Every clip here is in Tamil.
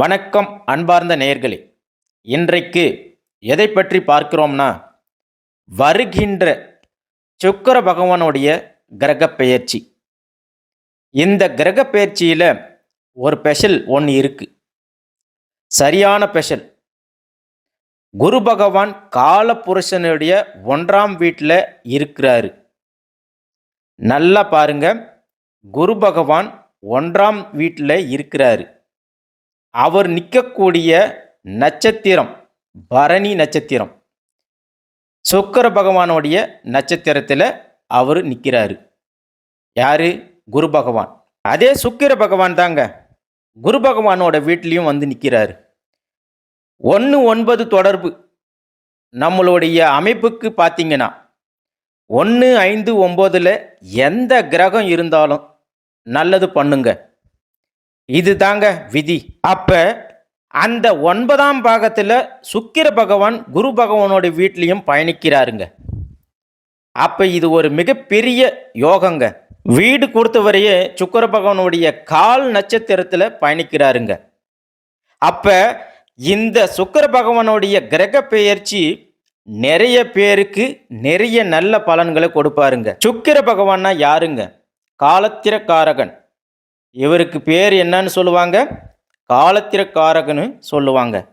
வணக்கம் அன்பார்ந்த நேயர்களே. இன்றைக்கு எதை பற்றி பார்க்கிறோம்னா வருகின்ற சுக்கர பகவானுடைய கிரக பெயர்ச்சி. இந்த கிரக பெயர்ச்சியில் ஒரு ஸ்பெஷல் ஒன்று இருக்குது சரியான ஸ்பெஷல் குரு பகவான் காலபுருஷனுடைய ஒன்றாம் வீட்டில் இருக்கிறாரு. நல்லா பாருங்க. குரு பகவான் ஒன்றாம் வீட்டில் இருக்கிறாரு. அவர் நிற்கக்கூடிய நட்சத்திரம் பரணி நட்சத்திரம். சுக்கிர பகவானுடைய நட்சத்திரத்தில் அவர் நிற்கிறாரு யாரு? குரு பகவான். அதே சுக்கிர பகவான் தாங்க. குரு பகவானோட வீட்லேயும் வந்து நிற்கிறாரு ஒன்று ஒன்பது தொடர்பு. நம்மளுடைய அமைப்புக்கு பார்த்தீங்கன்னா ஒன்று ஐந்து ஒம்போதில் எந்த கிரகம் இருந்தாலும் நல்லது பண்ணுங்கள் இது தாங்க விதி. அப்ப அந்த ஒன்பதாம் பாகத்தில் சுக்கிர பகவான் குரு பகவானோட வீட்லேயும் பயணிக்கிறாருங்க. அப்ப இது ஒரு மிகப்பெரிய யோகங்க. வீடு கொடுத்தவரையே சுக்கர பகவானுடைய கால் நட்சத்திரத்தில் பயணிக்கிறாருங்க. அப்ப இந்த சுக்கர பகவானுடைய கிரக பெயர்ச்சி நிறைய பேருக்கு நிறைய நல்ல பலன்களை கொடுப்பாருங்க. சுக்கிர பகவான்னா யாருங்க? காலத்திரக்காரகன். இவருக்கு பேர் என்னன்னு சொல்லுவாங்க? காலத்திரக்காரகன்னு சொல்லுவாங்க.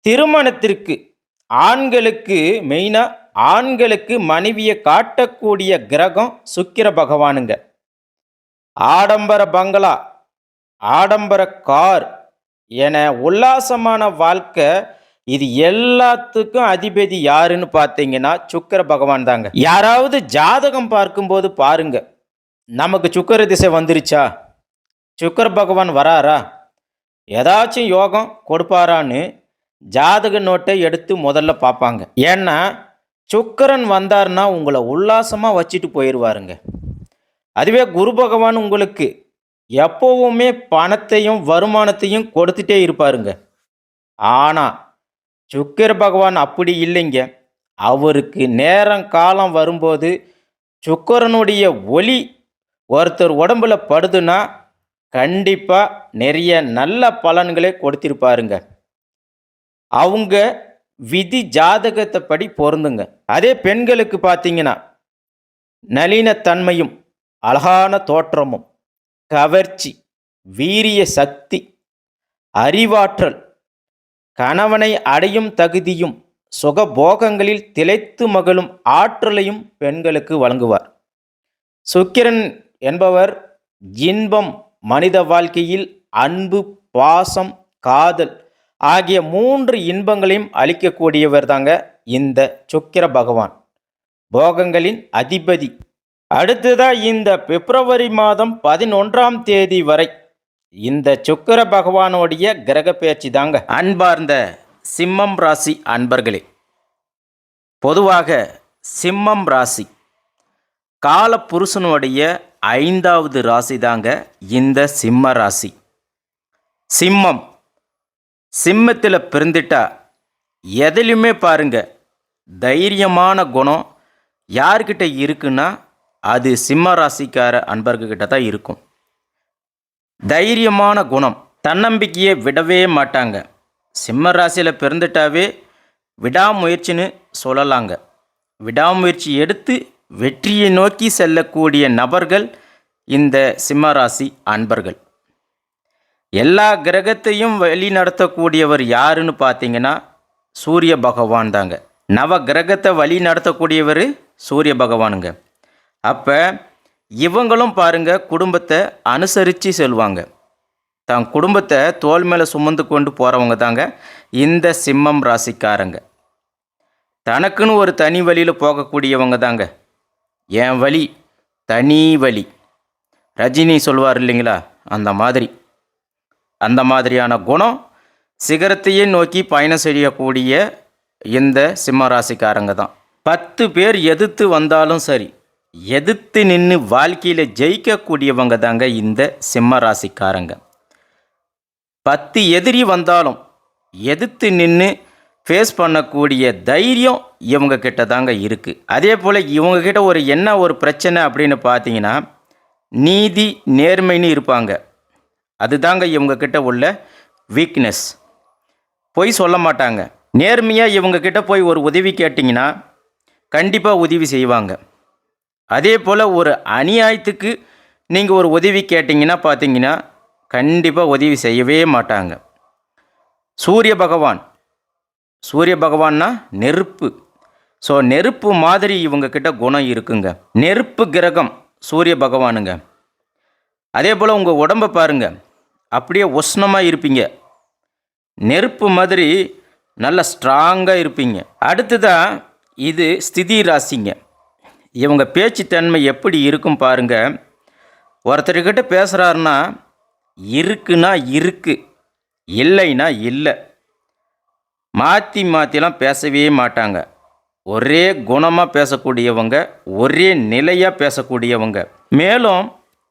திருமணத்திற்கு ஆண்களுக்கு மெயினாக ஆண்களுக்கு மனைவியை காட்டக்கூடிய கிரகம் சுக்கிர பகவானுங்க. ஆடம்பர பங்களா ஆடம்பர கார் என உல்லாசமான வாழ்க்கை இது எல்லாத்துக்கும் அதிபதி யாருன்னு பார்த்தீங்கன்னா சுக்கிர பகவான் தாங்க. யாராவது ஜாதகம் பார்க்கும்போது பாருங்க. நமக்கு சுக்கிர திசை வந்துருச்சா? சுக்கர் பகவான் வராரா? ஏதாச்சும் யோகம் கொடுப்பாரான்னு ஜாதக நோட்டை எடுத்து முதல்ல பார்ப்பாங்க. ஏன்னா சுக்கரன் வந்தார்னா உங்களை உல்லாசமாக வச்சுட்டு போயிடுவாருங்க அதுவே குரு பகவான் உங்களுக்கு எப்போவுமே பணத்தையும் வருமானத்தையும் கொடுத்துட்டே இருப்பாருங்க. ஆனால் சுக்கர் பகவான் அப்படி இல்லைங்க. அவருக்கு நேரம் காலம் வரும்போது சுக்கரனுடைய ஒளி ஒருத்தர் உடம்புல படுதுன்னா கண்டிப்பாக நிறைய நல்ல பலன்களை கொடுத்திருப்பாருங்க. அவங்க விதி ஜாதகத்தை படி பொருந்துங்க. அதே பெண்களுக்கு பார்த்தீங்கன்னா நளினத்தன்மையும் அழகான தோற்றமும் கவர்ச்சி வீரிய சக்தி அறிவாற்றல் கணவனை அடையும் தகுதியும் சுகபோகங்களில் திளைத்து மகளும் ஆற்றலையும் பெண்களுக்கு வழங்குவார். சுக்கிரன் என்பவர் இன்பம் மனித வாழ்க்கையில் அன்பு பாசம் காதல் ஆகிய மூன்று இன்பங்களையும் அளிக்கக்கூடியவர் தாங்க இந்த சுக்கிர பகவான். போகங்களின் அதிபதி. அடுத்ததாக இந்த பிப்ரவரி மாதம் பதினொன்றாம் தேதி வரை இந்த சுக்கிர பகவானுடைய கிரக பேச்சு தாங்க. அன்பார்ந்த சிம்மம் ராசி அன்பர்களே பொதுவாக சிம்மம் ராசி கால புருஷனுடைய ஐந்தாவது ராசி தாங்க இந்த சிம்ம ராசி. சிம்மம். சிம்மத்தில் பிறந்துட்டா எதுலையுமே பாருங்க. தைரியமான குணம் யார்கிட்ட இருக்குன்னா அது சிம்ம ராசிக்கார அன்பர்கிட்ட தான் இருக்கும். தைரியமான குணம். தன்னம்பிக்கையை விடவே மாட்டாங்க. சிம்ம ராசியில் பிறந்துட்டாவே விடாமுயற்சின்னு சொல்லலாங்க. விடாமுயற்சி எடுத்து வெற்றியை நோக்கி செல்லக்கூடிய நபர்கள் இந்த சிம்மராசி அன்பர்கள். எல்லா கிரகத்தையும் வழி நடத்தக்கூடியவர் யாருன்னு பார்த்தீங்கன்னா சூரிய பகவான் தாங்க. நவ கிரகத்தை வழி நடத்தக்கூடியவர் சூரிய பகவானுங்க. அப்போ இவங்களும் பாருங்க குடும்பத்தை அனுசரித்து செல்வாங்க. தன் குடும்பத்தை தோல் மேலே சுமந்து கொண்டு போகிறவங்க தாங்க இந்த சிம்மம் ராசிக்காரங்க. தனக்குன்னு ஒரு தனி வழியில் போகக்கூடியவங்க தாங்க. என் வழி தனி வழி ரஜினி சொல்வார் இல்லைங்களா? அந்த மாதிரி. அந்த மாதிரியான குணம் சிகரத்தையே நோக்கி பயணம் செய்யக்கூடிய இந்த சிம்மராசிக்காரங்க தான். பத்து பேர் எதிர்த்து வந்தாலும் சரி எதிர்த்து நின்று வாழ்க்கையில் ஜெயிக்கக்கூடியவங்க தாங்க இந்த சிம்மராசிக்காரங்க. பத்து எதிரி வந்தாலும் எதிர்த்து நின்று ஃபேஸ் பண்ணக்கூடிய தைரியம் இவங்க கிட்ட தாங்க இருக்குது அதே போல் இவங்கக்கிட்ட ஒரு என்ன ஒரு பிரச்சனை அப்படின்னு பார்த்தீங்கன்னா நீதி நேர்மைன்னு இருப்பாங்க. அதுதாங்க இவங்கக்கிட்ட உள்ள வீக்னஸ் பொய் சொல்ல மாட்டாங்க. நேர்மையாக இவங்கக்கிட்ட போய் ஒரு உதவி கேட்டிங்கன்னா கண்டிப்பாக உதவி செய்வாங்க. அதே போல் ஒரு அநியாயத்துக்கு நீங்கள் ஒரு உதவி கேட்டிங்கன்னா பார்த்தீங்கன்னா கண்டிப்பாக உதவி செய்யவே மாட்டாங்க. சூரிய பகவான் சூரிய பகவான்னா நெருப்பு. ஸோ நெருப்பு மாதிரி இவங்கக்கிட்ட குணம் இருக்குங்க. நெருப்பு கிரகம் சூரிய பகவானுங்க. அதே போல் உங்கள் உடம்பை பாருங்க. அப்படியே உஷ்ணமாக இருப்பீங்க. நெருப்பு மாதிரி நல்ல ஸ்ட்ராங்காக இருப்பீங்க. அடுத்ததாக இது ஸ்திதி ராசிங்க. இவங்க பேச்சுத்தன்மை எப்படி இருக்கும் பாருங்கள் ஒருத்தர்கிட்ட பேசுகிறாருன்னா இருக்குன்னா இருக்குது இல்லைன்னா இல்லை. மாற்றி மாற்றிலாம் பேசவே மாட்டாங்க. ஒரே குணமாக பேசக்கூடியவங்க ஒரே நிலையாக பேசக்கூடியவங்க. மேலும்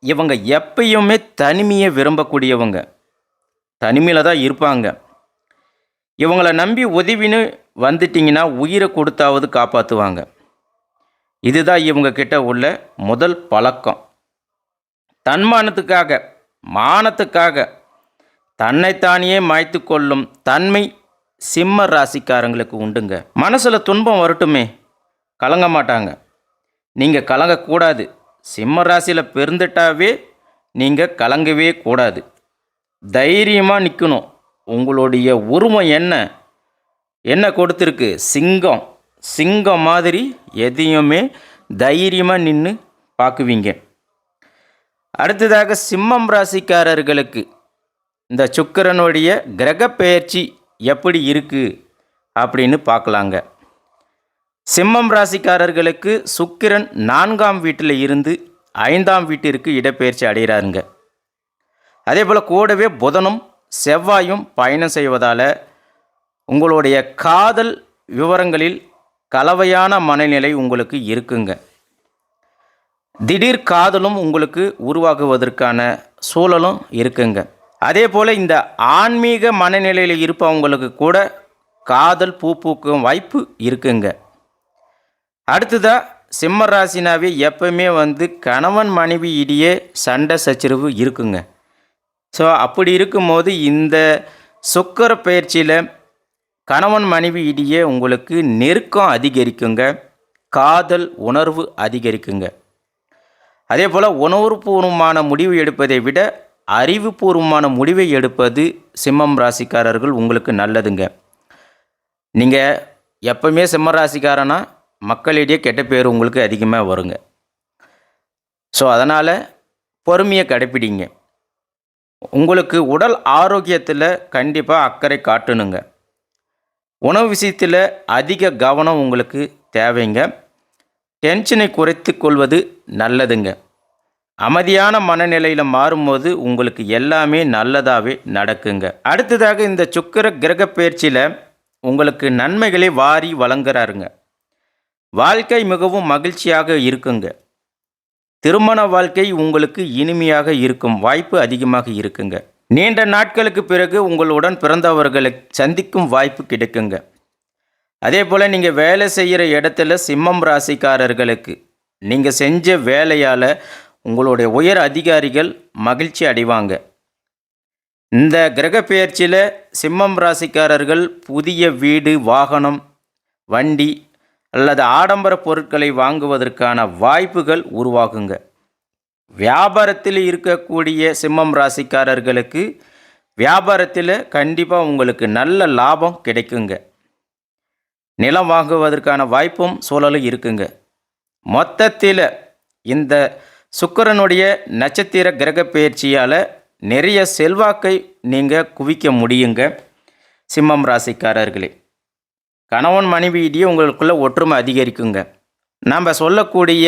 இவங்க எப்பயுமே தனிமையை விரும்பக்கூடியவங்க. தனிமையில் தான் இருப்பாங்க. இவங்கள நம்பி உதவின்னு வந்துட்டிங்கன்னா உயிரை கொடுத்தாவது காப்பாற்றுவாங்க இதுதான் இவங்க கிட்ட உள்ள முதல் பழக்கம். தன்மானத்துக்காக மானத்துக்காக தன்னைத்தானியே மாய்த்து கொள்ளும் தன்மை சிம்ம ராசிக்காரங்களுக்கு உண்டுங்க. மனசில் துன்பம் வரட்டுமே. கலங்க மாட்டாங்க. நீங்கள் கலங்கக்கூடாது சிம்ம ராசியில் பிறந்துட்டாவே நீங்கள் கலங்கவே கூடாது. தைரியமாக நிற்கணும் உங்களுடைய உருவம் என்ன? என்ன கொடுத்துருக்கு? சிங்கம். சிங்கம் மாதிரி எதையுமே தைரியமாக நின்று பார்க்குவீங்க. அடுத்ததாக சிம்மம் ராசிக்காரர்களுக்கு இந்த சுக்கிரனுடைய கிரக பெயர்ச்சி எப்படி இருக்குது அப்படின்னு பார்க்கலாங்க. சிம்மம் ராசிக்காரர்களுக்கு சுக்கிரன் நான்காம் வீட்டில் இருந்து ஐந்தாம் வீட்டிற்கு இடப்பெயர்ச்சி அடைகிறாருங்க. அதே போல் கூடவே புதனும் செவ்வாயும் பயணம் செய்வதால் உங்களுடைய காதல் விவரங்களில் கலவையான மனநிலை உங்களுக்கு இருக்குங்க. திடீர் காதலும் உங்களுக்கு உருவாகுவதற்கான சூழலும் இருக்குங்க. அதே போல் இந்த ஆன்மீக மனநிலையில் இருப்பவங்களுக்கு கூட காதல் பூ பூக்கும் வாய்ப்பு இருக்குங்க. அடுத்ததாக சிம்ம ராசினாவே எப்பவுமே வந்து கணவன் மனைவி இடையே சண்டை சச்சரவு இருக்குங்க. ஸோ அப்படி இருக்கும்போது இந்த சுக்கர பயிற்சியில் கணவன் மனைவி இடையே உங்களுக்கு நெருக்கம் அதிகரிக்குங்க. காதல் உணர்வு அதிகரிக்குங்க. அதே போல் உணர்வுபூர்வமான முடிவு எடுப்பதை விட அறிவுபூர்வமான முடிவை எடுப்பது சிம்மம் ராசிக்காரர்கள் உங்களுக்கு நல்லதுங்க. நீங்கள் எப்பவுமே சிம்ம ராசிக்காரனா மக்களிடையே கெட்ட பேர் உங்களுக்கு அதிகமாக வருங்க. ஸோ அதனால் பொறுமையை கடைப்பிடிங்க. உங்களுக்கு உடல் ஆரோக்கியத்தில் கண்டிப்பாக அக்கறை காட்டணுங்க. உணவு விஷயத்தில் அதிக கவனம் உங்களுக்கு தேவைங்க. டென்ஷனை குறைத்து கொள்வது நல்லதுங்க. அமைதியான மனநிலையில் மாறும்போது உங்களுக்கு எல்லாமே நல்லதாகவே நடக்குங்க. அடுத்ததாக இந்த சுக்கிர கிரக பயிற்சியில் உங்களுக்கு நன்மைகளை வாரி வழங்குறாருங்க. வாழ்க்கை மிகவும் மகிழ்ச்சியாக இருக்குங்க. திருமண வாழ்க்கை உங்களுக்கு இனிமையாக இருக்கும். வாய்ப்பு அதிகமாக இருக்குங்க. நீண்ட நாட்களுக்கு பிறகு உங்களுடன் பிறந்தவர்களை சந்திக்கும் வாய்ப்பு கிடைக்குங்க. அதே போல் நீங்கள் வேலை செய்கிற இடத்துல சிம்மம் ராசிக்காரர்களுக்கு நீங்கள் செஞ்ச வேலையால் உங்களுடைய உயர் அதிகாரிகள் மகிழ்ச்சி அடைவாங்க. இந்த கிரக பெயர்ச்சியில் சிம்மம் ராசிக்காரர்கள் புதிய வீடு வாகனம் வண்டி அல்லது ஆடம்பர பொருட்களை வாங்குவதற்கான வாய்ப்புகள் உருவாகுங்க. வியாபாரத்தில் இருக்கக்கூடிய சிம்மம் ராசிக்காரர்களுக்கு வியாபாரத்தில் கண்டிப்பாக உங்களுக்கு நல்ல லாபம் கிடைக்குங்க. நிலம் வாங்குவதற்கான வாய்ப்பும் சூழலும் இருக்குங்க. மொத்தத்தில் இந்த சுக்கிரனுடைய நட்சத்திர கிரக பயிற்சியால் நிறைய செல்வாக்கை நீங்கள் குவிக்க முடியுங்க. சிம்மம் ராசிக்காரர்களே கணவன் மனைவியிடையே உங்களுக்குள்ள ஒற்றுமை அதிகரிக்குங்க. நாம் சொல்லக்கூடிய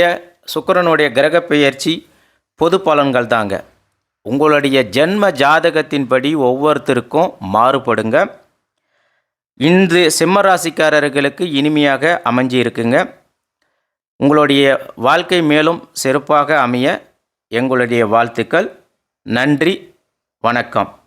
சுக்கிரனுடைய கிரக பெயர்ச்சி பொது பலன்கள் தாங்க. உங்களுடைய ஜென்ம ஜாதகத்தின்படி ஒவ்வொருத்தருக்கும் மாறுபடுங்க. இன்று சிம்ம ராசிக்காரர்களுக்கு இனிமையாக அமைஞ்சு இருக்குங்க உங்களுடைய வாழ்க்கை மேலும் சிறப்பாக அமைய எங்களுடைய வாழ்த்துக்கள். நன்றி. வணக்கம்.